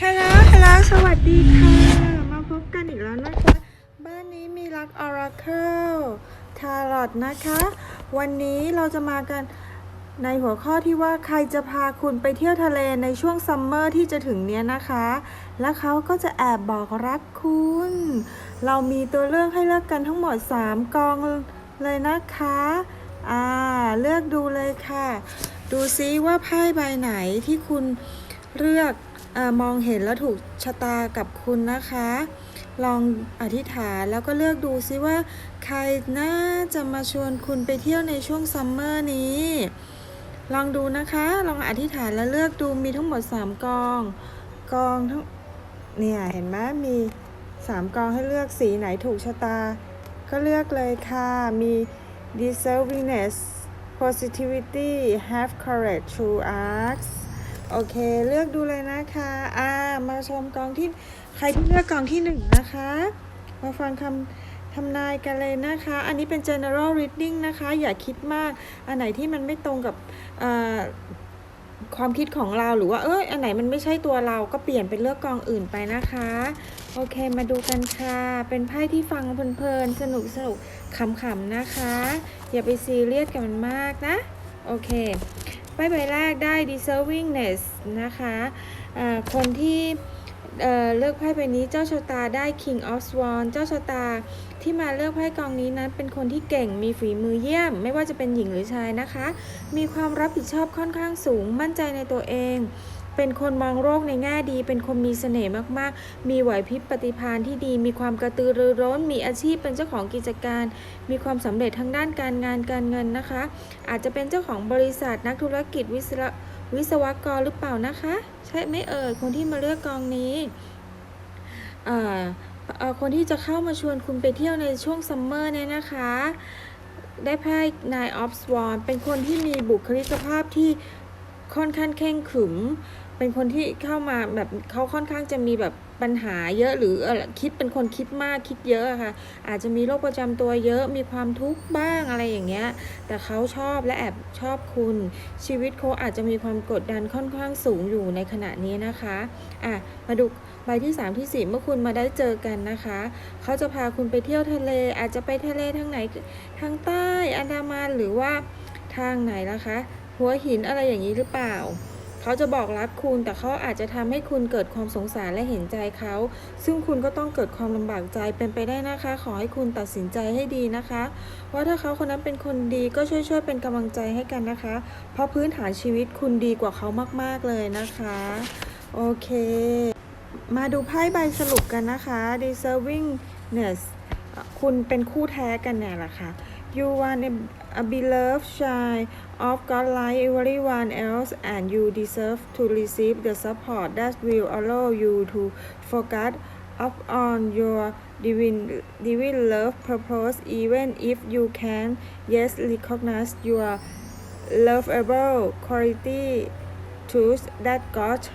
ฮัลโหล ฮัลโหล สวัสดีค่ะ มาพบกันอีกแล้วนะคะ บ้านนี้มีรัก Oracle Tarot นะคะ วันนี้เราจะมากันในหัวข้อที่ว่าใครจะพาคุณไปเที่ยวทะเลในช่วงซัมเมอร์ที่จะถึงเนี้ยนะคะ และเขาก็จะแอบบอกรักคุณ เรามีตัวเลือกให้เลือกกันทั้งหมด 3 กองเลยนะคะ อ่า เลือกดูเลยค่ะ ดูซิว่าไพ่ใบไหนที่คุณเลือก อมองเห็นแล้วถูกชะตากับคุณนะคะ ลองอธิษฐานแล้วก็เลือกดูซิว่า ใครน่าจะมาชวนคุณไปเที่ยวในช่วงซัมเมอร์นี้ ลองดูนะคะ ลองอธิษฐานแล้วเลือกดูมีทั้งหมด 3 กอง กองทั้งเนี่ยเห็นไหมมี 3 กองให้เลือกสีไหนถูกชะตา ก็เลือกเลยค่ะมี deservingness positivity have courage true arcs โอเค เลือกดูเลยนะคะ อ่า มาชมกองที่ ใครที่เลือกกองที่หนึ่งนะคะ มาฟังคำทำนายกันเลยนะคะ อันนี้เป็น general reading นะคะ อย่าคิดมาก อันไหนที่มันไม่ตรงกับความคิดของเราหรือว่า เอ้ย อันไหนมันไม่ใช่ตัวเราก็เปลี่ยนเป็นเลือกกองอื่นไปนะคะ โอเค มาดูกันค่ะ เป็นไพ่ที่ฟังเพลินๆ สนุกสนุกขำๆนะคะ อย่าไปซีเรียสกับมันมากนะ โอเค ใบใบแรกได้ deservingness นะคะะคนที่เเลือกไพ่ใบนี้เจ้าชะตาได้ king of swan เจ้าชะตาที่มาเลือกไพ่กองนี้นั้น เป็นคนที่เก่งมีฝีมือเยี่ยม ไม่ว่าจะเป็นหญิงหรือชายนะคะ มีความรับผิดชอบค่อนข้างสูงมั่นใจในตัวเอง เป็นคนมองโลกในแง่ดี เป็นคนมีเสน่ห์มากๆ มีไหวพริบปฏิภาณที่ดี มีความกระตือรือร้น มีอาชีพเป็นเจ้าของกิจการ มีความสำเร็จทางด้านการงานการเงินนะคะ อาจจะเป็นเจ้าของบริษัทนักธุรกิจวิศววิศวกรหรือเปล่านะคะ ใช่ไหมเอ่ยคนที่มาเลือกกองนี้เอ่อคนที่จะเข้ามาชวนคุณไปเที่ยวในช่วงซัมเมอร์เนี่ยนะคะได้ไพ่ Nine of Swan เป็นคนที่มีบุคลิกภาพที่ ค่อนข้างเข่งขึม เป็นคนที่เข้ามาแบบเขาค่อนข้างจะมีแบบปัญหาเยอะหรือคิดเป็นคนคิดมากคิดเยอะค่ะ อาจจะมีโรคประจำตัวเยอะมีความทุกข์บ้างอะไรอย่างเงี้ย แต่เขาชอบและแอบชอบคุณ ชีวิตเขาอาจจะมีความกดดันค่อนข้างสูงอยู่ในขณะนี้นะคะอะมาดูใบที่ 3 ที่ 4 เมื่อคุณมาได้เจอกันนะคะ เขาจะพาคุณไปเที่ยวทะเล อาจจะไปทะเลทางไหนทางใต้อันดามันหรือว่าทางไหนนะคะ หัวหินอะไรอย่างนี้หรือเปล่า เขาจะบอกรักคุณแต่เขาอาจจะทำให้คุณเกิดความสงสารและเห็นใจเขา ซึ่งคุณก็ต้องเกิดความลำบากใจเป็นไปได้นะคะ ขอให้คุณตัดสินใจให้ดีนะคะว่าถ้าเขาคนนั้นเป็นคนดีก็ช่วยๆเป็นกำลังใจให้กันนะคะ เพราะพื้นฐานชีวิตคุณดีกว่าเขามากๆเลยนะคะ โอเค มาดูไพ่ใบสรุปกันนะคะ deservingness คุณเป็นคู่แท้กันเนี่ยแหละค่ะ you want a, a beloved child of God like everyone else and you deserve to receive the support that will allow you to focus up on your divine, divine love purpose even if you can yes recognize your lovable quality truth that God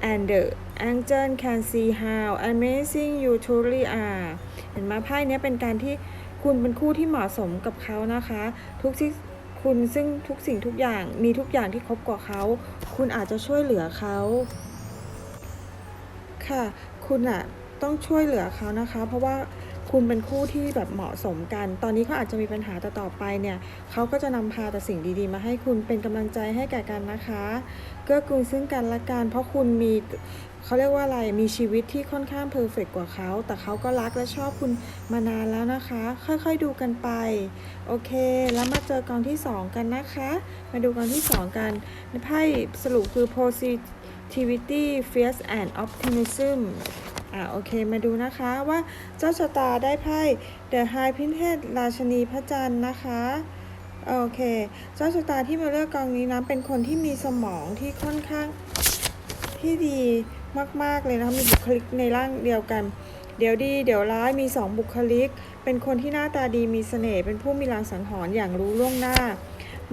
and the angel can see how amazing you truly are เห็นไหมไพ่เนี้ยเป็นการที่ คุณเป็นคู่ที่เหมาะสมกับเขานะคะ ทุกที่คุณซึ่งทุกสิ่งทุกอย่างมีทุกอย่างที่ครบกว่าเขา คุณอาจจะช่วยเหลือเขาค่ะ คุณอะต้องช่วยเหลือเขานะคะ เพราะว่าคุณเป็นคู่ที่แบบเหมาะสมกัน ตอนนี้เขาอาจจะมีปัญหาแต่ต่อไปเนี่ย เขาก็จะนำพาแต่สิ่งดีๆ มาให้คุณเป็นกำลังใจให้แก่กันนะคะ เกื้อกูลซึ่งกันและกัน เพราะคุณมี เขาเรียกว่าอะไรมีชีวิตที่ค่อนข้างเพอร์เฟกกว่าเขา แต่เขาก็รักและชอบคุณมานานแล้วนะคะ ค่อยๆดูกันไป โอเค แล้วมาเจอกองที่ 2 กันนะคะ มาดูกองที่ 2 กันไพ่สรุปคือ positivity fierce and optimism อ่าโอเคมาดูนะคะว่าเจ้าชะตาได้ไพ่ The High Princess ราชนีพระจันทร์นะคะโอเค เจ้าชะตาที่มาเลือกกองนี้นะเป็นคนที่มีสมองที่ค่อนข้างที่ดี มาก ๆ เลยนะคะมีบุคลิกในร่างเดียวกัน เดี๋ยวดี เดี๋ยวร้ายมีสองบุคลิก เป็นคนที่หน้าตาดีมีเสน่ห์เป็นผู้มีลางสังหรณ์อย่างรู้ล่วงหน้า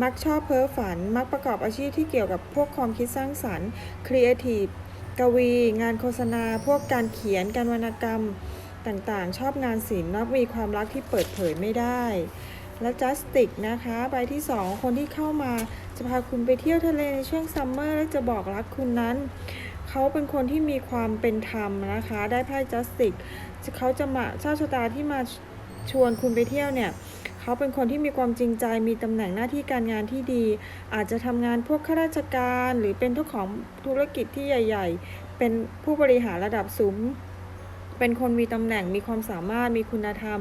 มักชอบเพ้อฝัน มักประกอบอาชีพที่เกี่ยวกับพวกความคิดสร้างสรรค์ครีเอทีฟกวี งานโฆษณา พวกการเขียนการวรรณกรรมต่างๆ ชอบงานศิลป์มักมีความรักที่เปิดเผยไม่ได้ และจัสติกนะคะใบที่ 2 คนที่เข้ามาจะพาคุณไปเที่ยวทะเลในช่วงซัมเมอร์และจะบอกรักคุณนั้น เขาเป็นคนที่มีความเป็นธรรมนะคะ ได้ไพ่ justice เขาจะมาเจ้าชะตาที่มาชวนคุณไปเที่ยวเนี่ยเขาเป็นคนที่มีความจริงใจ มีตำแหน่งหน้าที่การงานที่ดี อาจจะทำงานพวกข้าราชการ หรือเป็นเจ้าของธุรกิจที่ใหญ่ ๆ เป็นผู้บริหารระดับสูง เป็นคนมีตำแหน่งมีความสามารถมีคุณธรรม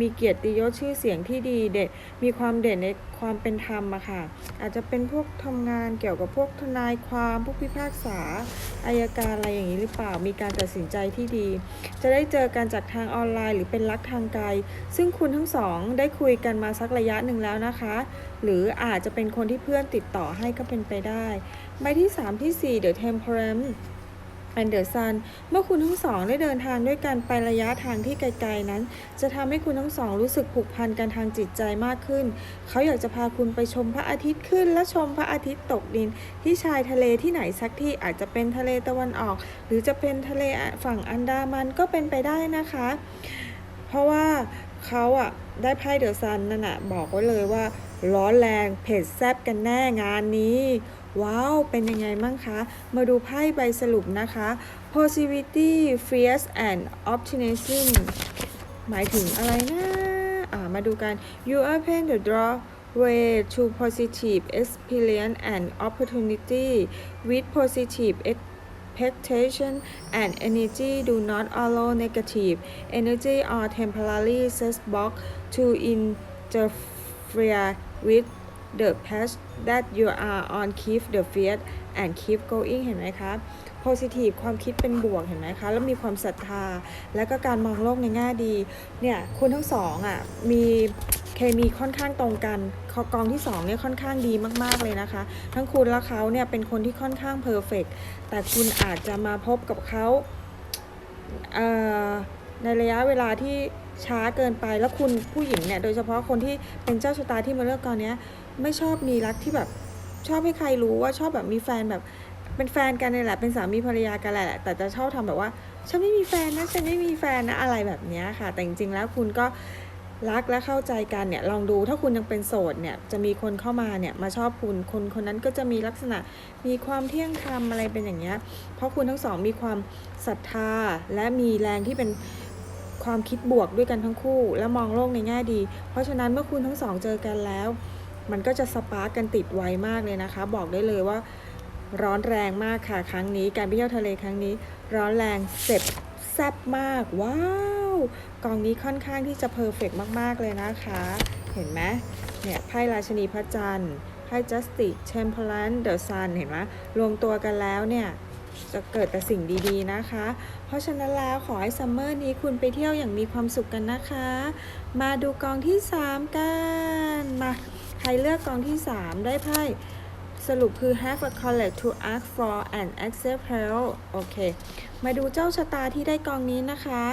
มีเกียรติยศชื่อเสียงที่ดีเด็ดมีความเด่นในความเป็นธรรมอะค่ะ อาจจะเป็นพวกทำงานเกี่ยวกับพวกทนายความพวกพิพากษาอายการอะไรอย่างนี้หรือเปล่า มีการตัดสินใจที่ดี จะได้เจอกันจากทางออนไลน์ หรือเป็นรักทางไกล ซึ่งคุณทั้งสองได้คุยกันมาสักระยะหนึ่งแล้วนะคะ หรืออาจจะเป็นคนที่เพื่อนติดต่อให้ก็เป็นไปได้ใบที่ 3 ที่4 The Temperance and the Sun เมื่อคุณทั้งสองได้เดินทางด้วยกันไประยะทางที่ไกลๆนั้น จะทำให้คุณทั้งสองรู้สึกผูกพันกันทางจิตใจมากขึ้น เขาอยากจะพาคุณไปชมพระอาทิตย์ขึ้น และชมพระอาทิตย์ตกดิน ที่ชายทะเลที่ไหนสักที่อาจจะเป็นทะเลตะวันออก หรือจะเป็นทะเลฝั่งอันดามันก็เป็นไปได้นะคะ เพราะว่าเขาอะได้ไพ่เดอะซันนั่นอะบอกไว้เลยว่า ร้อนแรงเผ็ดแซบกันแน่งานนี้ ว้าว เป็นยังไงมั่งคะ มาดูไพ่ใบสรุปนะคะ positivity fierce and optimism หมายถึงอะไรนะอ่ามาดูกัน you open the doorway to positive experience and opportunity with positive expectation and energy do not allow negative energy or temporary setback to interfere with the path that you are on keep the faith and keep going เห็นไหมคะ positive ความคิดเป็นบวกเห็นไหมคะ แล้วมีความศรัทธา แล้วก็การมองโลกในแง่ดี เนี่ยคุณทั้งสองอะมีเคมีค่อนข้างตรงกันกองที่สองเนี่ยค่อนข้างดีมากๆเลยนะคะ ทั้งคุณและเขาเนี่ยเป็นคนที่ค่อนข้างเพอร์เฟกแต่คุณอาจจะมาพบกับเขาเในระยะเวลาที่ ช้าเกินไปแล้วคุณผู้หญิงเนี่ย โดยเฉพาะคนที่เป็นเจ้าชะตาที่มาเลือกกองเนี้ยไม่ชอบมีรักที่แบบชอบให้ใครรู้ว่าชอบแบบมีแฟนแบบเป็นแฟนกันนี่แหละเป็นสามีภรรยากันแหละ แต่จะชอบทำแบบว่าฉันไม่มีแฟนนะฉันไม่มีแฟนนะอะไรแบบนี้ค่ะ แต่จริงๆแล้วคุณก็รักและเข้าใจกันเนี่ยลองดูถ้าคุณยังเป็นโสดเนี่ยจะมีคนเข้ามาเนี่ยมาชอบคุณคนคนนั้นก็จะมีลักษณะมีความเที่ยงธรรมอะไรเป็นอย่างเงี้ยเพราะคุณทั้งสองมีความศรัทธาและมีแรงที่เป็น ความคิดบวกด้วยกันทั้งคู่ และมองโลกในแง่ดี เพราะฉะนั้นเมื่อคุณทั้งสองเจอกันแล้ว มันก็จะสปาร์กกันติดไวมากเลยนะคะ บอกได้เลยว่าร้อนแรงมากค่ะครั้งนี้ การไปเที่ยวทะเลครั้งนี้ ร้อนแรงเสร็จแซ่บมาก ว้าวกองนี้ค่อนข้างที่จะเพอร์เฟกมาก ๆ เลยนะคะ เห็นไหมเนี่ยไพ่ราชนีพระจันทร์ไพ่ justice temperance the sun เห็นไหมรวมตัวกันแล้วเนี่ย จะเกิดแต่สิ่งดีๆนะคะ เพราะฉะนั้นแล้วขอให้ซัมเมอร์นี้คุณไปเที่ยวอย่างมีความสุขกันนะคะ มาดูกองที่ 3 กัน มาใครเลือกกองที่ 3 ได้ไพ่สรุปคือ have a college to ask for and accept help โอเค มาดูเจ้าชะตาที่ได้กองนี้นะคะ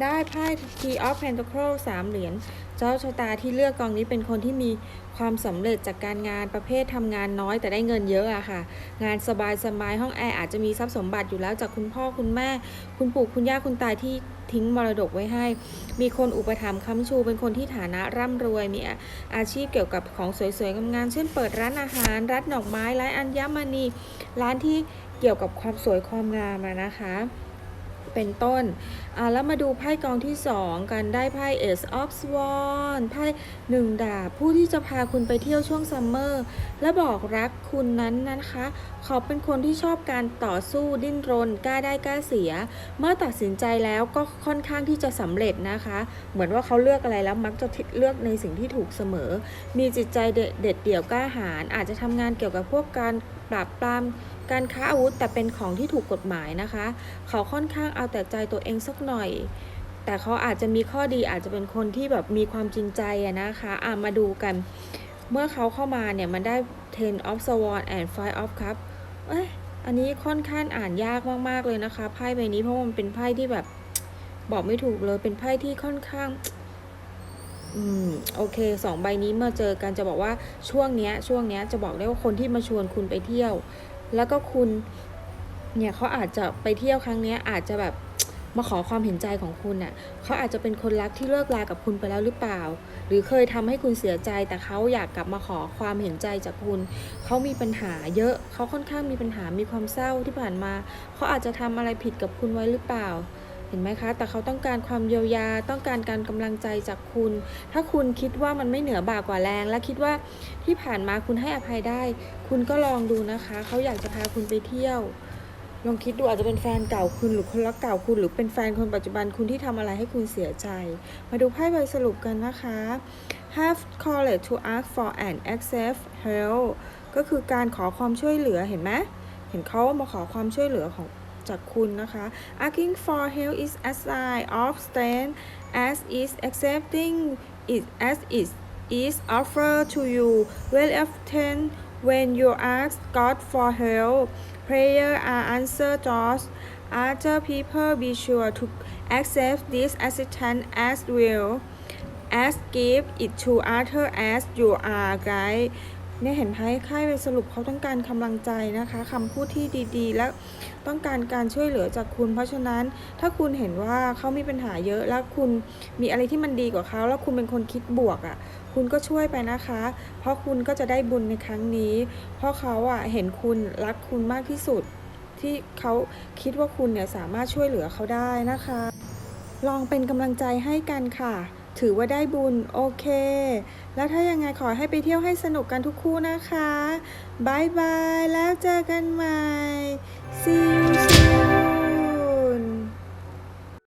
ได้ไพ่ Key of Pentacles สามเหรียญ เจ้าชะตาที่เลือกกองนี้เป็นคนที่มีความสำเร็จจากการงานประเภททำงานน้อยแต่ได้เงินเยอะอะค่ะ งานสบายสบายห้องแอร์อาจจะมีทรัพย์สมบัติอยู่แล้วจากคุณพ่อคุณแม่ คุณปู่คุณย่าคุณตายที่ทิ้งมรดกไว้ให้ มีคนอุปถัมภ์ค้ำชู เป็นคนที่ฐานะร่ำรวย มีอาอาชีพเกี่ยวกับของสวยๆงามๆเช่นเปิดร้านอาหาร ร้านดอกไม้ ร้านอัญมณี ร้านที่เกี่ยวกับความสวยความงามอะนะคะ เป็นต้นอ่าแล้วมาดูไพ่กองที่ 2 กันได้ไพ่ Ace of Swan ไพ่หนึ่งดาบผู้ที่จะพาคุณไปเที่ยวช่วงซัมเมอร์และบอกรักคุณนั้นนะคะ เขาเป็นคนที่ชอบการต่อสู้ดิ้นรนกล้าได้กล้าเสีย เมื่อตัดสินใจแล้วก็ค่อนข้างที่จะสำเร็จนะคะ เหมือนว่าเขาเลือกอะไรแล้วมักจะเลือกในสิ่งที่ถูกเสมอ มีจิตใจเด็ดเด็ดเดี่ยวกล้าหาญอาจจะทำงานเกี่ยวกับพวกการปราบปราม การค้าอาวุธแต่เป็นของที่ถูกกฎหมายนะคะ เขาค่อนข้างเอาแต่ใจตัวเองสักหน่อย แต่เขาอาจจะมีข้อดีอาจจะเป็นคนที่แบบมีความจริงใจอะนะคะอะมาดูกัน เมื่อเขาเข้ามาเนี่ยมันได้ ten of swords and five of cup เอ้ยอันนี้ค่อนข้างอ่านยากมากๆเลยนะคะไพ่ใบนี้เพราะมันเป็นไพ่ที่แบบบอกไม่ถูกเลยเป็นไพ่ที่ค่อนข้างอืมโอเคสองใบนี้มาเจอกันจะบอกว่าช่วงเนี้ยช่วงเนี้ยจะบอกได้ว่าคนที่มาชวนคุณไปเที่ยว แล้วก็คุณเนี่ยเขาอาจจะไปเที่ยวครั้งนี้อาจจะแบบมาขอความเห็นใจของคุณน่ะเขาอาจจะเป็นคนรักที่เลิกลากับคุณไปแล้วหรือเปล่า หรือเคยทำให้คุณเสียใจ แต่เขาอยากกลับมาขอความเห็นใจจากคุณ เขามีปัญหาเยอะ เขาค่อนข้างมีปัญหา มีความเศร้าที่ผ่านมา เขาอาจจะทำอะไรผิดกับคุณไว้หรือเปล่า เห็นไหมคะ แต่เขาต้องการความเยียวยา ต้องการการกำลังใจจากคุณ ถ้าคุณคิดว่ามันไม่เหนือบ่ากว่าแรง และคิดว่าที่ผ่านมาคุณให้อภัยได้ คุณก็ลองดูนะคะ เขาอยากจะพาคุณไปเที่ยว ลองคิดดูอาจจะเป็นแฟนเก่าคุณหรือคนรักเก่าคุณ หรือเป็นแฟนคนปัจจุบันคุณที่ทำอะไรให้คุณเสียใจ มาดูไพ่ใบสรุปกันนะคะ have courage to ask for and accept help ก็คือการขอความช่วยเหลือเห็นไหมเห็นเขามาขอความช่วยเหลือของ จากคุณนะคะ asking for help is a sign of strength as is accepting it as it is offered to you very often when you ask God for help prayer are answered doors other people be sure to accept this assistance as well as give it to other as you are guide เนี่ยเห็นไพ่ไพ่ไปสรุปเขาต้องการกำลังใจนะคะคำพูดที่ดี ๆ และ ต้องการการช่วยเหลือจากคุณ เพราะฉะนั้นถ้าคุณเห็นว่าเขามีปัญหาเยอะแล้วคุณมีอะไรที่มันดีกว่าเขา แล้วคุณเป็นคนคิดบวกอะ่ะคุณก็ช่วยไปนะคะ เพราะคุณก็จะได้บุญในครั้งนี้ เพราะเขาอะ่ะเห็นคุณรักคุณมากที่สุด ที่เขาคิดว่าคุณเนี่ยสามารถช่วยเหลือเขาได้นะคะ ลองเป็นกำลังใจให้กันค่ะ ถือว่าได้บุญโอเค แล้วถ้ายังไงขอให้ไปเที่ยวให้สนุกกันทุกคู่นะคะบายบาย แล้วเจอกันใหม่ see you soon